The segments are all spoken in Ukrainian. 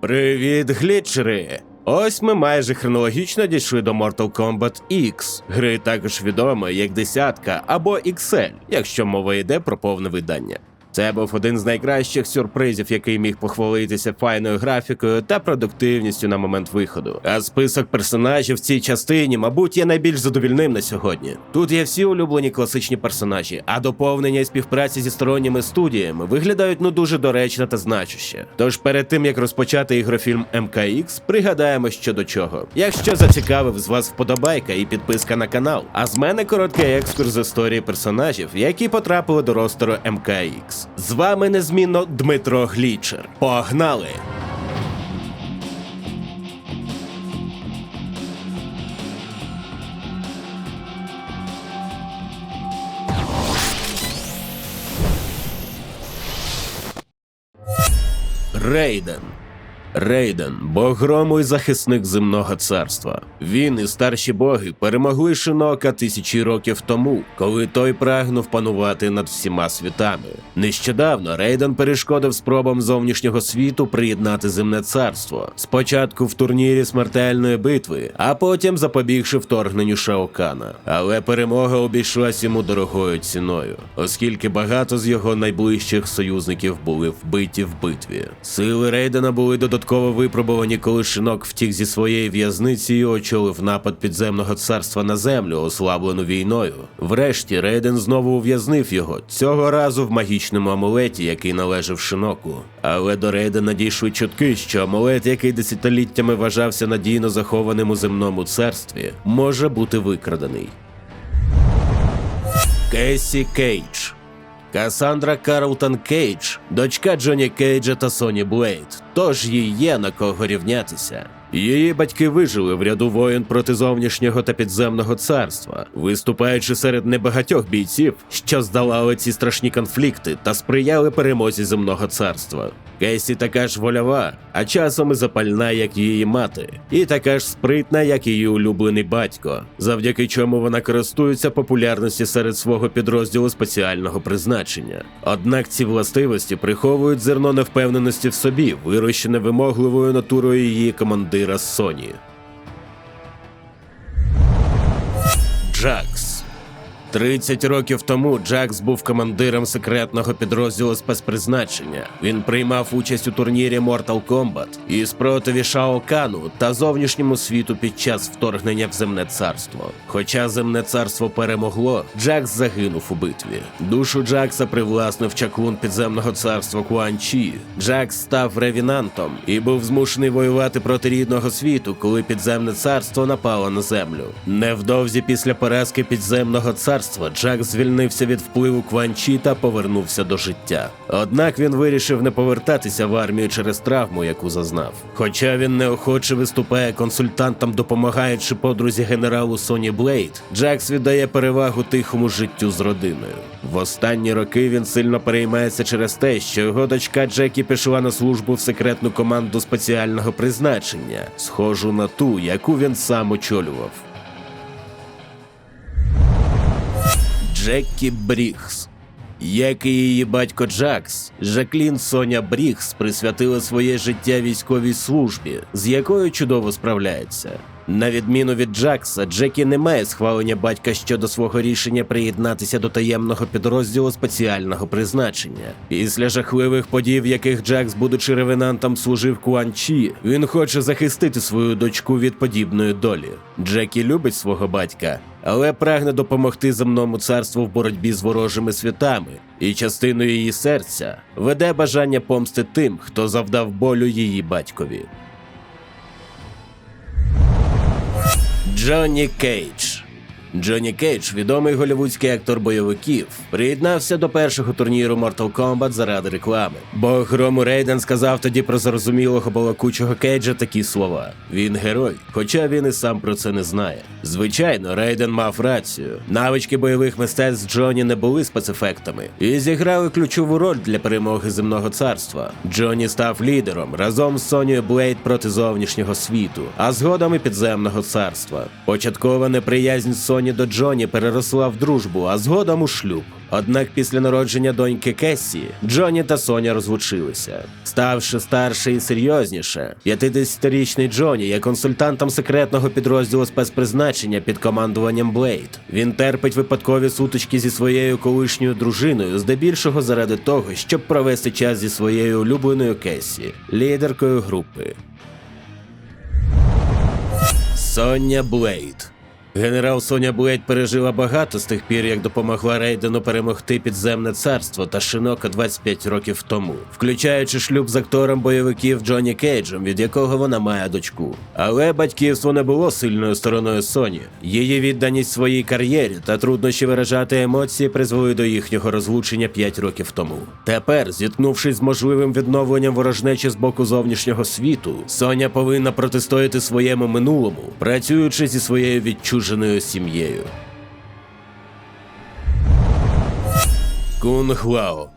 Привіт, глітчери! Ось ми майже хронологічно дійшли до Mortal Kombat X, гри також відомої як десятка або XL, якщо мова йде про повне видання. Це був один з найкращих сюрпризів, який міг похвалитися файною графікою та продуктивністю на момент виходу. А список персонажів в цій частині, мабуть, є найбільш задовільним на сьогодні. Тут є всі улюблені класичні персонажі, а доповнення і співпраця зі сторонніми студіями виглядають ну дуже доречно та значуще. Тож перед тим як розпочати ігрофільм МКХ, пригадаємо що до чого. Якщо зацікавив з вас вподобайка і підписка на канал, а з мене короткий екскурс з історії персонажів, які потрапили до ростеру МКХ. З вами незмінно Дмитро Глічер. Погнали! Рейден. Рейден, бог грому і захисник земного царства. Він і старші боги перемогли Шинока тисячі років тому, коли той прагнув панувати над всіма світами. Нещодавно Рейден перешкодив спробам зовнішнього світу приєднати земне царство. Спочатку в турнірі смертельної битви, а потім запобігши вторгненню Шаокана. Але перемога обійшлась йому дорогою ціною, оскільки багато з його найближчих союзників були вбиті в битві. Сили Рейдена були додатково випробувані, коли шинок втік зі своєї в'язниці і очолив напад підземного царства на землю, ослаблену війною. Врешті Рейден знову ув'язнив його, цього разу в магічному амулеті, який належав шиноку. Але до Рейдена дійшли чутки, що амулет, який десятиліттями вважався надійно захованим у земному царстві, може бути викрадений. Кесі Кейдж Касандра Карлтон Кейдж, дочка Джоні Кейджа та Соні Блейд, тож їй є на кого рівнятися. Її батьки вижили в ряду воїн проти зовнішнього та підземного царства, виступаючи серед небагатьох бійців, що здолали ці страшні конфлікти та сприяли перемозі земного царства. Кейсі така ж вольова, а часом і запальна, як її мати, і така ж спритна, як її улюблений батько, завдяки чому вона користується популярністю серед свого підрозділу спеціального призначення. Однак ці властивості приховують зерно невпевненості в собі, вирощене вимогливою натурою її командира Соні. Джакс 30 років тому Джакс був командиром секретного підрозділу спецпризначення. Він приймав участь у турнірі Mortal Kombat і спротиві Шао Кану та зовнішньому світу під час вторгнення в земне царство. Хоча земне царство перемогло, Джакс загинув у битві. Душу Джакса привласнив чаклун підземного царства Куан Чі. Джакс став ревінантом і був змушений воювати проти рідного світу, коли підземне царство напало на землю. Невдовзі після поразки підземного царства Джак звільнився від впливу Кванчі та повернувся до життя. Однак він вирішив не повертатися в армію через травму, яку зазнав. Хоча він неохоче виступає консультантом, допомагаючи подрузі генералу Соні Блейд, Джакс віддає перевагу тихому життю з родиною. В останні роки він сильно переймається через те, що його дочка Джекі пішла на службу в секретну команду спеціального призначення, схожу на ту, яку він сам очолював. Джекі Брігс. Як і її батько Джакс, Жаклін Соня Брігс присвятила своє життя військовій службі, з якою чудово справляється. На відміну від Джакса, Джекі не має схвалення батька щодо свого рішення приєднатися до таємного підрозділу спеціального призначення. Після жахливих подій, в яких Джакс, будучи ревенантом, служив Куан Чі, він хоче захистити свою дочку від подібної долі. Джекі любить свого батька, але прагне допомогти земному царству в боротьбі з ворожими світами, і частиною її серця веде бажання помсти тим, хто завдав болю її батькові. Джонні Кейдж. Джонні Кейдж, відомий голівудський актор бойовиків, приєднався до першого турніру Mortal Kombat заради реклами. Бог грому Рейден сказав тоді про зрозумілого балакучого Кейджа такі слова: він герой, хоча він і сам про це не знає. Звичайно, Рейден мав рацію. Навички бойових мистецтв Джонні не були спецефектами і зіграли ключову роль для перемоги земного царства. Джонні став лідером разом з Сонією Блейд проти зовнішнього світу, а згодом і підземного царства. Початкова неприязнь Соні Соні до Джоні переросла в дружбу, а згодом у шлюб. Однак після народження доньки Кесі Джоні та Соня розлучилися. Ставши старше і серйозніше, 50-річний Джоні є консультантом секретного підрозділу спецпризначення під командуванням Блейд. Він терпить випадкові сутички зі своєю колишньою дружиною, здебільшого заради того, щоб провести час зі своєю улюбленою Кесі, лідеркою групи. Соня Блейд. Генерал Соня Блейд пережила багато з тих пір, як допомогла Рейдену перемогти підземне царство та Шинока 25 років тому, включаючи шлюб з актором бойовиків Джонні Кейджем, від якого вона має дочку. Але батьківство не було сильною стороною Соні. Її відданість своїй кар'єрі та труднощі виражати емоції призвели до їхнього розлучення 5 років тому. Тепер, зіткнувшись з можливим відновленням ворожнечі з боку зовнішнього світу, Соня повинна протистояти своєму минулому, працюючи зі своєю відчуженою сім'єю. Кунг Лао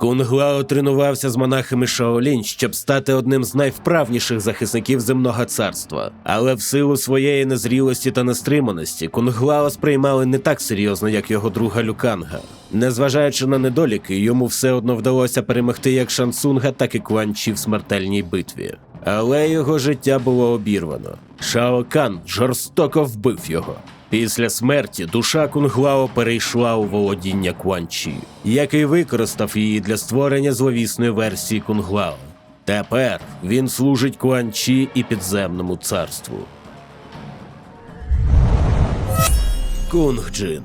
Кунг Лао тренувався з монахами Шаолінь, щоб стати одним з найвправніших захисників земного царства. Але в силу своєї незрілості та нестриманості Кунг Лао сприймали не так серйозно, як його друга Люканга. Незважаючи на недоліки, йому все одно вдалося перемогти як Шансунга, так і Куанчі в смертельній битві. Але його життя було обірвано. Шао Кан жорстоко вбив його. Після смерті душа Кунглао перейшла у володіння Куанчі, який використав її для створення зловісної версії Кунглао. Тепер він служить Куанчі і підземному царству. Кунг-Джин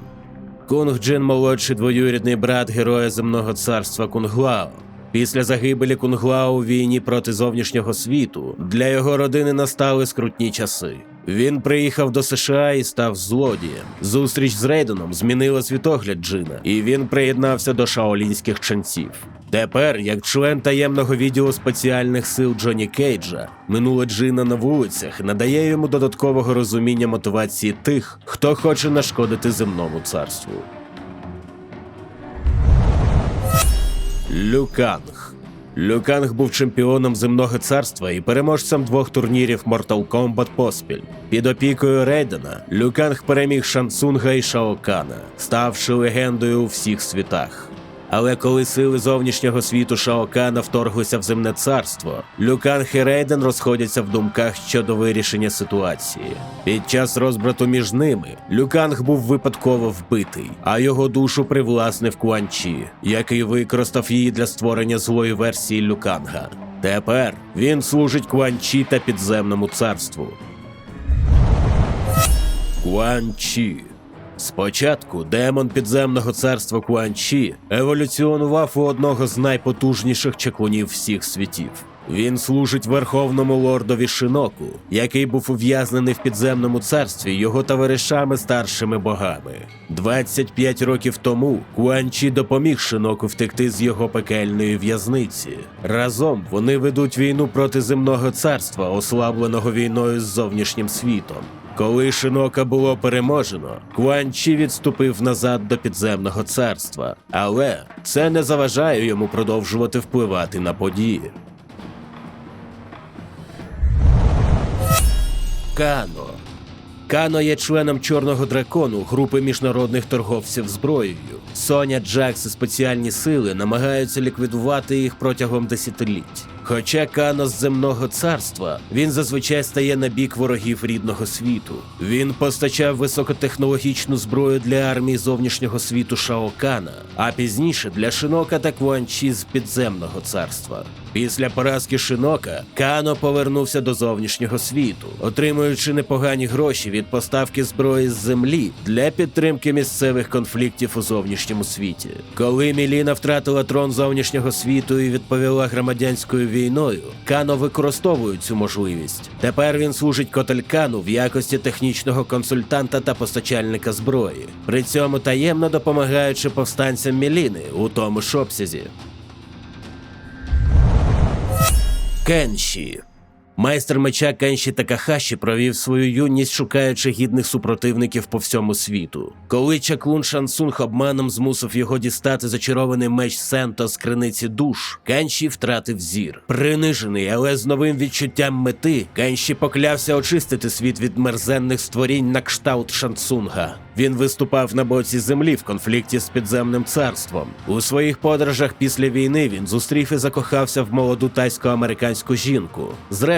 Кунг-Джин – молодший двоюрідний брат героя земного царства Кунглао. Після загибелі Кунглао у війні проти зовнішнього світу для його родини настали скрутні часи. Він приїхав до США і став злодієм. Зустріч з Рейденом змінила світогляд Джина, і він приєднався до шаолінських ченців. Тепер, як член таємного відділу спеціальних сил Джоні Кейджа, минуле Джина на вулицях надає йому додаткового розуміння мотивації тих, хто хоче нашкодити земному царству. Люканг. Люканг був чемпіоном земного царства і переможцем двох турнірів Mortal Kombat поспіль. Під опікою Рейдена Люканг переміг Шансунга і Шаокана, ставши легендою у всіх світах. Але коли сили зовнішнього світу Шаокана вторглися в земне царство, Люканг і Рейден розходяться в думках щодо вирішення ситуації. Під час розбрату між ними Люканг був випадково вбитий, а його душу привласнив Куанчі, який використав її для створення злої версії Люканга. Тепер він служить Куанчі та підземному царству. Куанчі Спочатку демон підземного царства Куанчі еволюціонував у одного з найпотужніших чаклунів всіх світів. Він служить верховному лордові Шиноку, який був ув'язнений в підземному царстві його товаришами старшими богами. 25 років тому Куанчі допоміг Шиноку втекти з його пекельної в'язниці. Разом вони ведуть війну проти земного царства, ослабленого війною з зовнішнім світом. Коли Шинока було переможено, Куанчі відступив назад до підземного царства, але це не заважає йому продовжувати впливати на події. Кано. Кано є членом Чорного дракону групи міжнародних торговців зброєю. Соня, Джакс і спеціальні сили намагаються ліквідувати їх протягом десятиліть. Хоча Кано з земного царства, він зазвичай стає на бік ворогів рідного світу. Він постачав високотехнологічну зброю для армії зовнішнього світу Шаокана, а пізніше для Шинока та Куанчі з підземного царства. Після поразки Шинока Кано повернувся до зовнішнього світу, отримуючи непогані гроші від поставки зброї з землі для підтримки місцевих конфліктів у зовнішньому світі. Коли Міліна втратила трон зовнішнього світу і відповіла громадянською війною, Кано використовує цю можливість. Тепер він служить Котелькану в якості технічного консультанта та постачальника зброї, при цьому таємно допомагаючи повстанцям Міліни у тому ж обсязі. Кенші. Майстер меча Кенші Такахаші провів свою юність, шукаючи гідних супротивників по всьому світу. Коли чаклун Шансунг обманом змусив його дістати зачарований меч Сенто з криниці душ, Кенші втратив зір. Принижений, але з новим відчуттям мети, Кенші поклявся очистити світ від мерзенних створінь на кшталт Шансунга. Він виступав на боці землі в конфлікті з підземним царством. У своїх подорожах після війни він зустрів і закохався в молоду тайсько-американську жінку.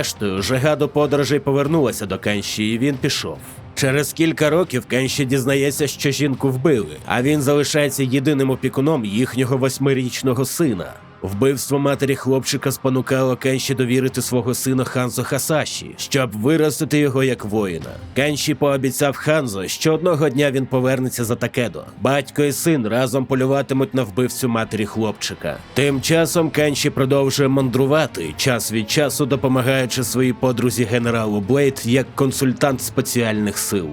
Зрештою, жага до подорожей повернулася до Кенші, і він пішов. Через кілька років Кенші дізнається, що жінку вбили, а він залишається єдиним опікуном їхнього восьмирічного сина. Вбивство матері хлопчика спонукало Кенші довірити свого сина Ханзо Хасаші, щоб виростити його як воїна. Кенші пообіцяв Ханзо, що одного дня він повернеться за Такедо. Батько і син разом полюватимуть на вбивцю матері хлопчика. Тим часом Кенші продовжує мандрувати, час від часу допомагаючи своїй подрузі генералу Блейд як консультант спеціальних сил.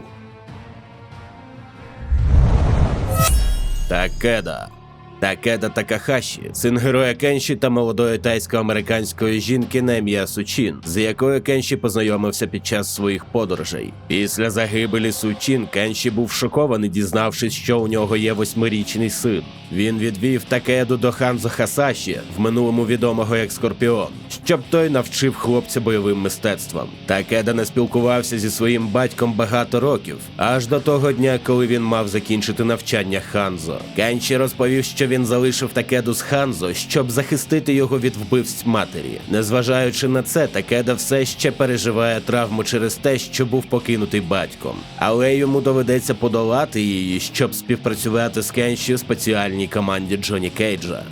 Такеда. Такеда Такахаші, син героя Кенші та молодої тайсько-американської жінки на ім'я Сучин, з якою Кенші познайомився під час своїх подорожей. Після загибелі Сучин Кенші був шокований, дізнавшись, що у нього є восьмирічний син. Він відвів Такеду до Ханзо Хасаші, в минулому відомого як Скорпіон, щоб той навчив хлопця бойовим мистецтвам. Такеда не спілкувався зі своїм батьком багато років, аж до того дня, коли він мав закінчити навчання Ханзо. Кенші розповів, що він залишив Такеду з Ханзо, щоб захистити його від вбивств матері. Незважаючи на це, Такеда все ще переживає травму через те, що був покинутий батьком. Але йому доведеться подолати її, щоб співпрацювати з Кенші у спеціальній команді Джоні Кейджа.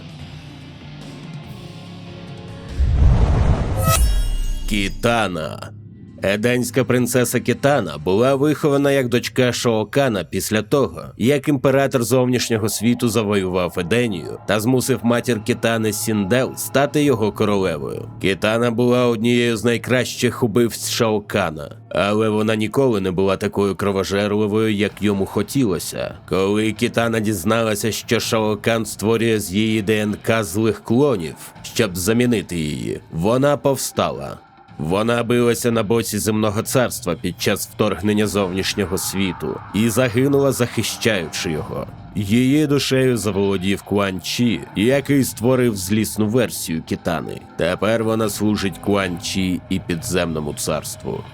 Кітана. Еденська принцеса Кітана була вихована як дочка Шоокана після того, як імператор зовнішнього світу завоював Еденію та змусив матір Кітани Сіндел стати його королевою. Кітана була однією з найкращих убивць Шаокана, але вона ніколи не була такою кровожерливою, як йому хотілося. Коли Кітана дізналася, що Шаокан створює з її ДНК злих клонів, щоб замінити її, вона повстала. Вона билася на боці земного царства під час вторгнення зовнішнього світу і загинула, захищаючи його. Її душею заволодів Куан Чі, який створив злісну версію Кітани. Тепер вона служить Куан Чі і підземному царству.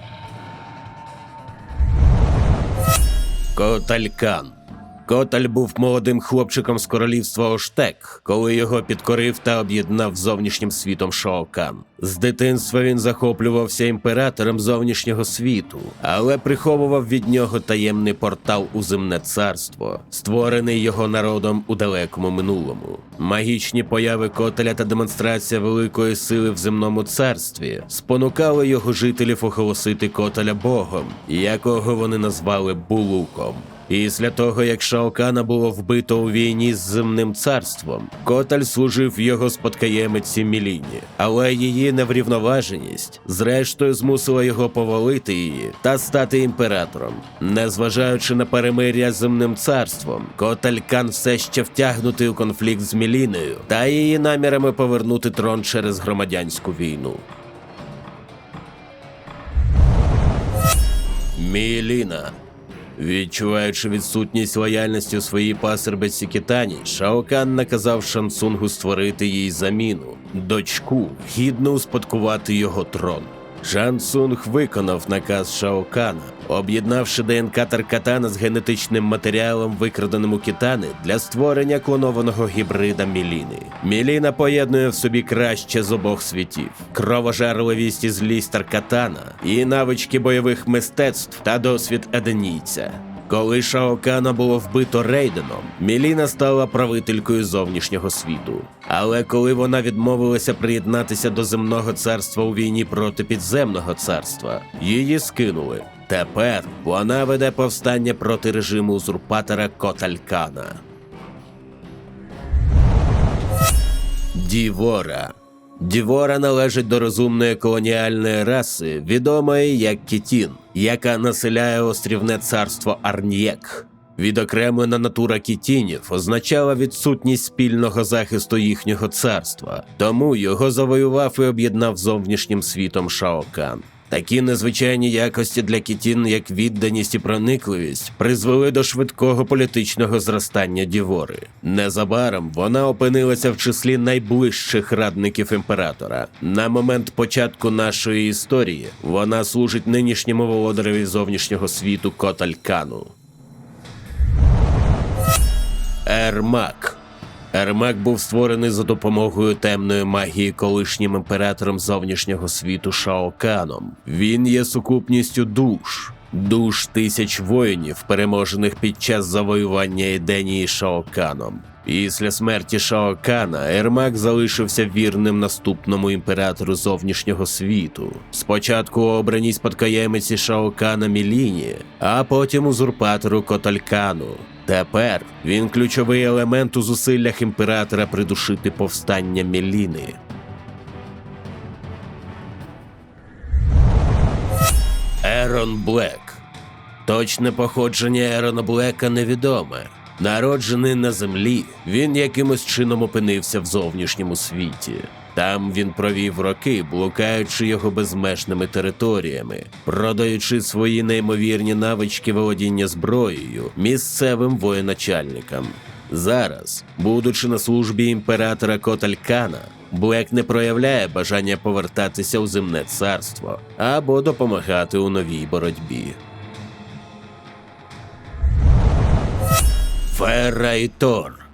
Коталькан. Коталь був молодим хлопчиком з королівства Оштек, коли його підкорив та об'єднав зовнішнім світом Шоокан. З дитинства він захоплювався імператором зовнішнього світу, але приховував від нього таємний портал у земне царство, створений його народом у далекому минулому. Магічні появи Котеля та демонстрація великої сили в земному царстві спонукали його жителів оголосити Котеля Богом, якого вони назвали Булуком. Після того, як Шаокана було вбито у війні з земним царством, Коталь служив його спадкоємиці Міліні, але її неврівноваженість зрештою змусила його повалити її та стати імператором. Незважаючи на перемир'я з земним царством, Коталь Кан все ще втягнутий у конфлікт з Міліною та її намірами повернути трон через громадянську війну. Міліна Відчуваючи відсутність лояльності у своїй пасербиці Китані, Шаокан наказав Шансунгу створити їй заміну дочку, гідно успадкувати його трон. Шансунг виконав наказ Шаокана, об'єднавши ДНК Таркатана з генетичним матеріалом, викраденим у Китани для створення клонованого гібрида Міліни. Міліна поєднує в собі краще з обох світів: кровожерливість і злість Таркатана, і навички бойових мистецтв та досвід еденійця. Коли Шаокана було вбито Рейденом, Міліна стала правителькою зовнішнього світу. Але коли вона відмовилася приєднатися до земного царства у війні проти підземного царства, її скинули. Тепер вона веде повстання проти режиму узурпатора Коталькана. Дівора Дівора належить до розумної колоніальної раси, відомої як Кітін, яка населяє острівне царство Арньєк. Відокремлена натура кітінів означала відсутність спільного захисту їхнього царства, тому його завоював і об'єднав зовнішнім світом Шаокан. Такі незвичайні якості для кітін, як відданість і проникливість, призвели до швидкого політичного зростання Дівори. Незабаром вона опинилася в числі найближчих радників імператора. На момент початку нашої історії вона служить нинішньому володареві зовнішнього світу Коталькану. Ермак. Ермак був створений за допомогою темної магії колишнім імператором зовнішнього світу Шаоканом. Він є сукупністю душ. Душ тисяч воїнів, переможених під час завоювання Еденії Шаоканом. Після смерті Шаокана Ермак залишився вірним наступному імператору зовнішнього світу. Спочатку обраній спадкоємиці Шаокана Міліні, а потім узурпатору Коталькану. Тепер він ключовий елемент у зусиллях імператора придушити повстання Міліни. Ерон Блек. Точне походження Ерона Блека невідоме. Народжений на землі, він якимось чином опинився в зовнішньому світі. Там він провів роки, блукаючи його безмежними територіями, продаючи свої неймовірні навички володіння зброєю місцевим воєначальникам. Зараз, будучи на службі імператора Коталькана, Блек не проявляє бажання повертатися у земне царство або допомагати у новій боротьбі. Фера і Тор.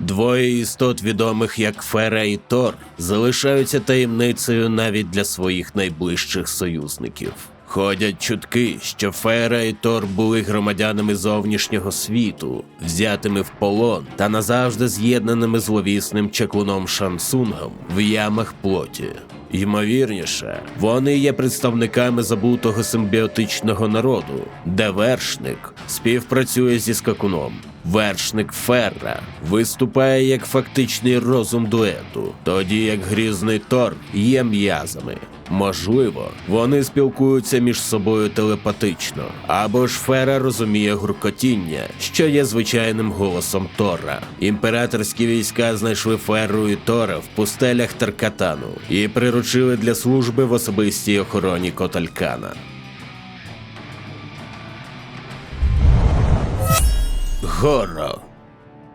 Двоє істот, відомих як Фера і Тор, залишаються таємницею навіть для своїх найближчих союзників. Ходять чутки, що Фера і Тор були громадянами зовнішнього світу, взятими в полон та назавжди з'єднаними зловісним чаклуном Шансунгом в ямах плоті. Ймовірніше, вони є представниками забутого симбіотичного народу, де вершник співпрацює зі скакуном. Вершник Ферра виступає як фактичний розум дуету, тоді як грізний Тор є м'язами. Можливо, вони спілкуються між собою телепатично, або ж Фера розуміє гуркотіння, що є звичайним голосом Тора. Імператорські війська знайшли Ферру і Тора в пустелях Таркатану і приручили для служби в особистій охороні Коталькана. Горо.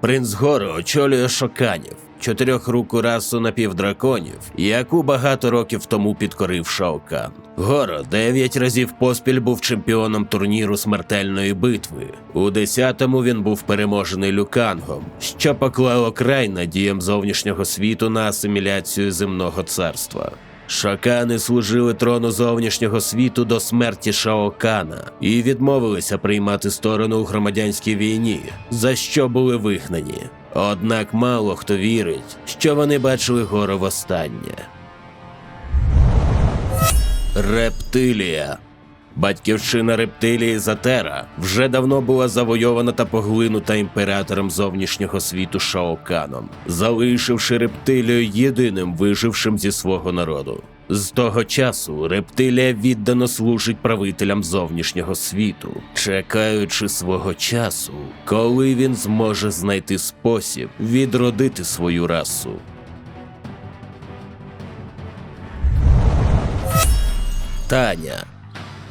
Принц Горо очолює шоканів, чотирьохруку расу напівдраконів, яку багато років тому підкорив Шаокан. Горо дев'ять разів поспіль був чемпіоном турніру смертельної битви. У десятому він був переможений Люкангом, що поклало край надіям зовнішнього світу на асиміляцію земного царства. Шакани служили трону зовнішнього світу до смерті Шаокана і відмовилися приймати сторону у громадянській війні, за що були вигнані. Однак мало хто вірить, що вони бачили гору востаннє. Рептилія. Батьківщина рептилії Затера вже давно була завойована та поглинута імператором зовнішнього світу Шаоканом, залишивши рептилію єдиним вижившим зі свого народу. З того часу рептилія віддано служить правителям зовнішнього світу, чекаючи свого часу, коли він зможе знайти спосіб відродити свою расу. Таня.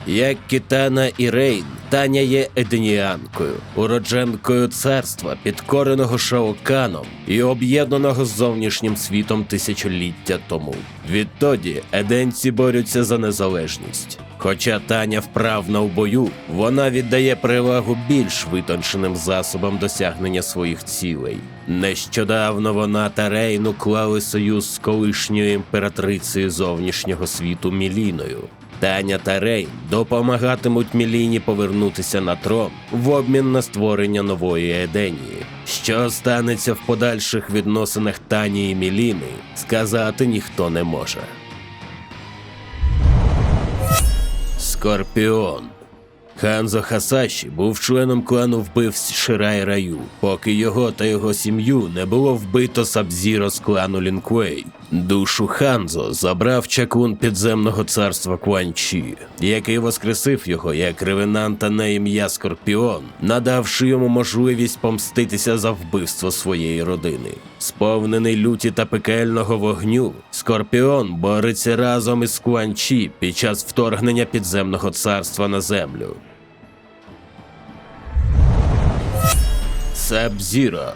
Як Кітана і Рейн, Таня є еденіанкою, уродженкою царства, підкореного Шаоканом і об'єднаного з зовнішнім світом тисячоліття тому. Відтоді еденці борються за незалежність. Хоча Таня вправна в бою, вона віддає перевагу більш витонченим засобам досягнення своїх цілей. Нещодавно вона та Рейн уклали союз з колишньою імператрицею зовнішнього світу Міліною. Таня та Рейн допомагатимуть Міліні повернутися на трон в обмін на створення нової Еденії. Що станеться в подальших відносинах Тані і Міліни, сказати ніхто не може. Скорпіон. Ханзо Хасаші був членом клану вбивць Ширай Раю, поки його та його сім'ю не було вбито Сабзіро з клану Лінквей. Душу Ханзо забрав чаклун підземного царства Куанчі, який воскресив його як ревенанта на ім'я Скорпіон, надавши йому можливість помститися за вбивство своєї родини. Сповнений люті та пекельного вогню, Скорпіон бореться разом із Куанчі під час вторгнення підземного царства на землю. Сабзіро.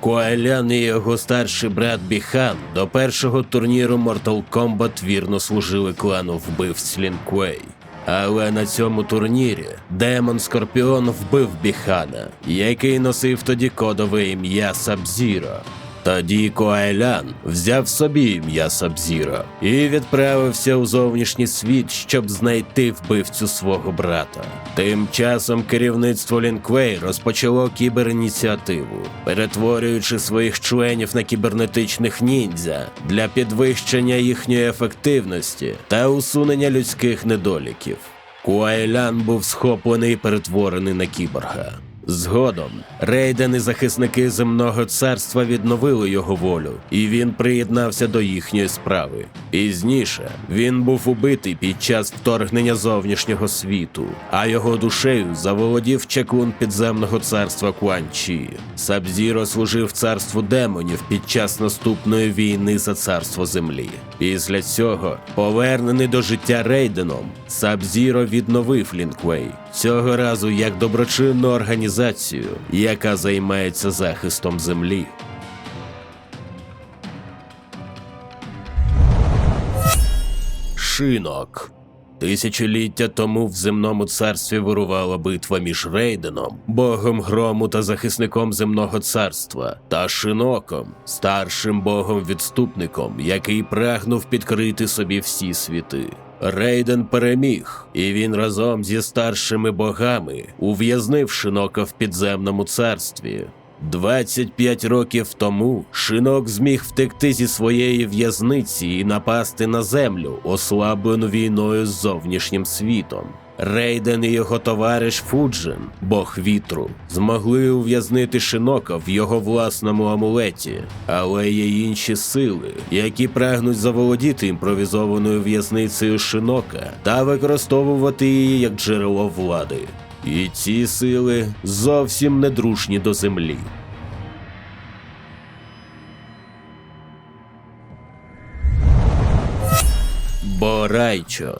Коалян і його старший брат Біхан до першого турніру Mortal Kombat вірно служили клану вбивць Лінквей. Але на цьому турнірі демон Скорпіон вбив Біхана, який носив тоді кодове ім'я Сабзіро. Тоді Куайлян взяв собі ім'я Сабзіро і відправився у зовнішній світ, щоб знайти вбивцю свого брата. Тим часом керівництво Лінквей розпочало кіберініціативу, перетворюючи своїх членів на кібернетичних ніндзя для підвищення їхньої ефективності та усунення людських недоліків. Куайлян був схоплений і перетворений на кіборга. Згодом рейден і захисники земного царства відновили його волю, і він приєднався до їхньої справи. Пізніше він був убитий під час вторгнення зовнішнього світу, а його душею заволодів чаклун підземного царства Куанчі. Сабзіро служив царству демонів під час наступної війни за царство землі. Після цього, повернений до життя рейденом, Сабзіро відновив Лінквей, цього разу як доброчинну організацію, яка займається захистом землі. Шинок. Тисячоліття тому в земному царстві вирувала битва між Рейденом, богом грому та захисником земного царства, та Шиноком, старшим богом-відступником, який прагнув підкрити собі всі світи. Рейден переміг, і він разом зі старшими богами ув'язнив Шинока в підземному царстві. 25 років тому Шинок зміг втекти зі своєї в'язниці і напасти на землю, ослаблену війною з зовнішнім світом. Рейден і його товариш Фуджин, бог вітру, змогли ув'язнити Шинока в його власному амулеті, але є інші сили, які прагнуть заволодіти імпровізованою в'язницею Шинока та використовувати її як джерело влади. І ці сили зовсім не дружні до землі. Борайчо.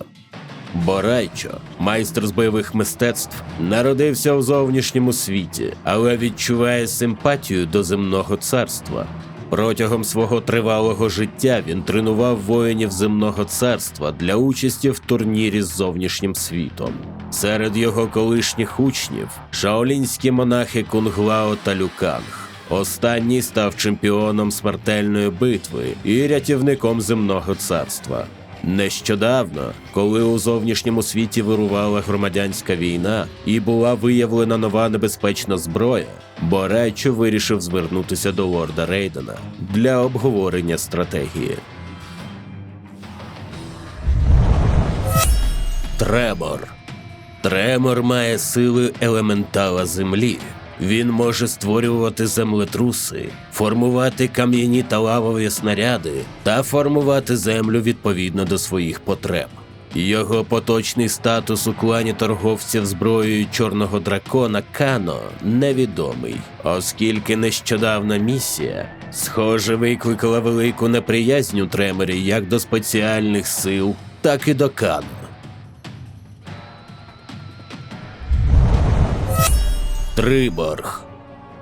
Борайчо, майстер з бойових мистецтв, народився у зовнішньому світі, але відчуває симпатію до земного царства. Протягом свого тривалого життя він тренував воїнів земного царства для участі в турнірі з зовнішнім світом. Серед його колишніх учнів шаолінські монахи Кунглао та Люканг. Останній став чемпіоном смертельної битви і рятівником земного царства. Нещодавно, коли у зовнішньому світі вирувала громадянська війна і була виявлена нова небезпечна зброя, Борайчо вирішив звернутися до лорда Рейдена для обговорення стратегії. Тремор. Тремор має сили елементала землі. Він може створювати землетруси, формувати кам'яні та лавові снаряди та формувати землю відповідно до своїх потреб. Його поточний статус у клані торговців зброєю чорного дракона Кано невідомий, оскільки нещодавна місія, схоже, викликала велику неприязнь у треморі як до спеціальних сил, так і до Кано. Триборг.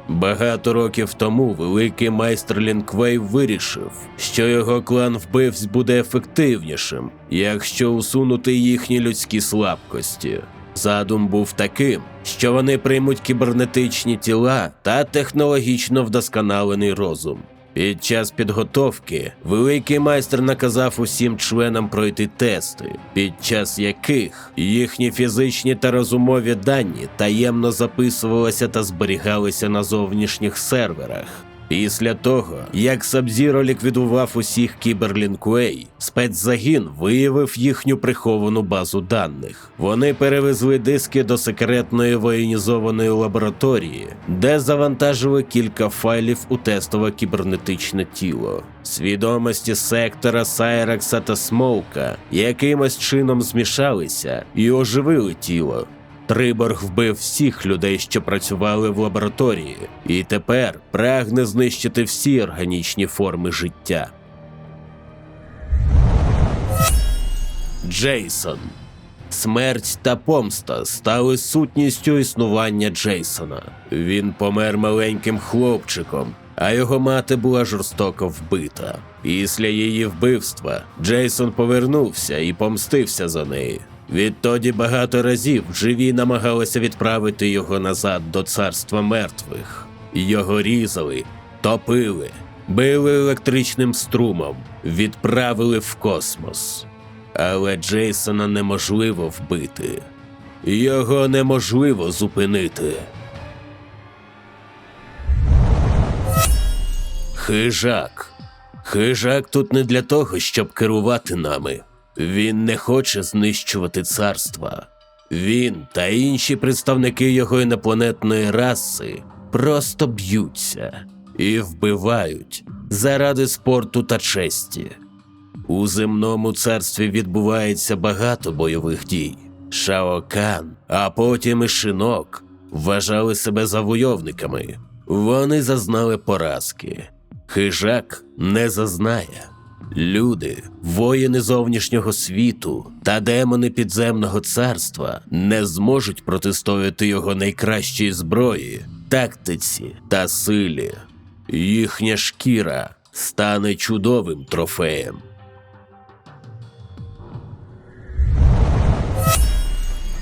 Багато років тому великий майстер Лінквей вирішив, що його клан вбивць буде ефективнішим, якщо усунути їхні людські слабкості. Задум був таким, що вони приймуть кібернетичні тіла та технологічно вдосконалений розум. Під час підготовки великий майстер наказав усім членам пройти тести, під час яких їхні фізичні та розумові дані таємно записувалися та зберігалися на зовнішніх серверах. Після того, як Сабзіро ліквідував усіх кіберлінкуей, спецзагін виявив їхню приховану базу даних. Вони перевезли диски до секретної воєнізованої лабораторії, де завантажили кілька файлів у тестове кібернетичне тіло. Свідомості сектора Сайрекса та Смоука якимось чином змішалися і оживили тіло. Триборг вбив всіх людей, що працювали в лабораторії, і тепер прагне знищити всі органічні форми життя. Джейсон. Смерть та помста стали сутністю існування Джейсона. Він помер маленьким хлопчиком, а його мати була жорстоко вбита. Після її вбивства Джейсон повернувся і помстився за неї. Відтоді багато разів живі намагалися відправити його назад до царства мертвих. Його різали, топили, били електричним струмом, відправили в космос. Але Джейсона неможливо вбити. Його неможливо зупинити. Хижак. Хижак тут не для того, щоб керувати нами. Він не хоче знищувати царства. Він та інші представники його інопланетної раси просто б'ються і вбивають заради спорту та честі. У земному царстві відбувається багато бойових дій. Шаокан, а потім і шинок вважали себе завойовниками. Вони зазнали поразки. Хижак не зазнає. Люди, воїни зовнішнього світу та демони підземного царства не зможуть протистояти його найкращій зброї, тактиці та силі. Їхня шкіра стане чудовим трофеєм.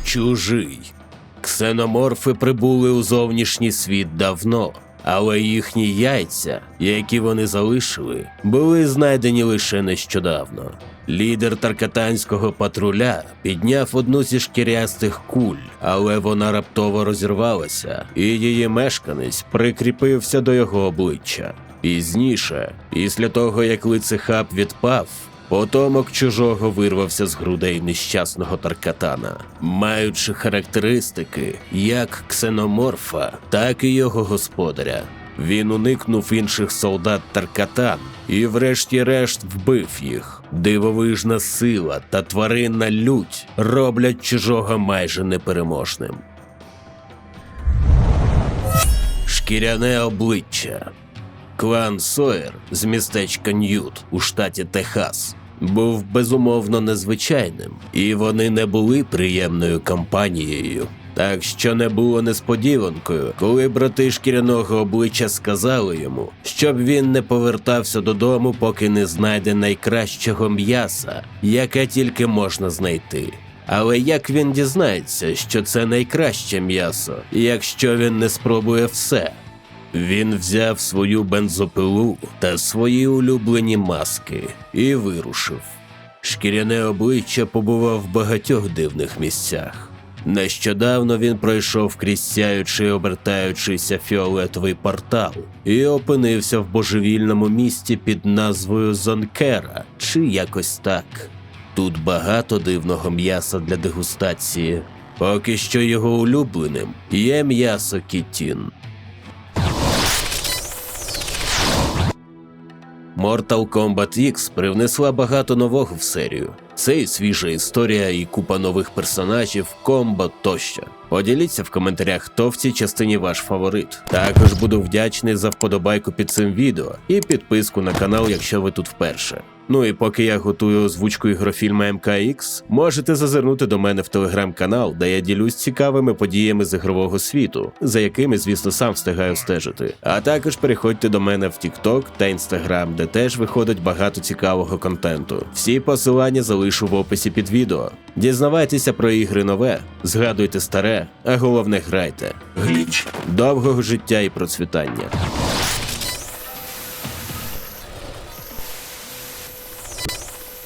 Чужий. Ксеноморфи прибули у зовнішній світ давно, але їхні яйця, які вони залишили, були знайдені лише нещодавно. Лідер таркатанського патруля підняв одну зі шкірястих куль, але вона раптово розірвалася, і її мешканець прикріпився до його обличчя. Пізніше, після того як лицехап відпав, Потомок чужого вирвався з грудей нещасного Таркатана, маючи характеристики як ксеноморфа, так і його господаря. Він уникнув інших солдат Таркатан і, врешті-решт, вбив їх. Дивовижна сила та тваринна лють роблять чужого майже непереможним. Шкіряне обличчя. Клан Сойер з містечка Ньют у штаті Техас був безумовно незвичайним, і вони не були приємною компанією. Так що не було несподіванкою, коли брати шкіряного обличчя сказали йому, щоб він не повертався додому, поки не знайде найкращого м'яса, яке тільки можна знайти. Але як він дізнається, що це найкраще м'ясо, якщо він не спробує все? Він взяв свою бензопилу та свої улюблені маски і вирушив. Шкіряне обличчя побував в багатьох дивних місцях. Нещодавно він пройшов крізь сяючий обертаючийся фіолетовий портал і опинився в божевільному місті під назвою Зонкера чи якось так. Тут багато дивного м'яса для дегустації. Поки що його улюбленим є м'ясо кітін. Mortal Kombat X привнесла багато нового в серію. Це і свіжа історія, і купа нових персонажів, комбо тощо. Поділіться в коментарях, хто в цій частині ваш фаворит. Також буду вдячний за вподобайку під цим відео і підписку на канал, якщо ви тут вперше. Ну і поки я готую озвучку ігрофільма МКХ, можете зазирнути до мене в телеграм-канал, де я ділюсь цікавими подіями з ігрового світу, за якими, звісно, сам встигаю стежити. А також переходьте до мене в TikTok та Instagram, де теж виходить багато цікавого контенту. Всі посилання залишу в описі під відео. Дізнавайтеся про ігри нове, згадуйте старе, а головне грайте. Гліч довгого життя і процвітання.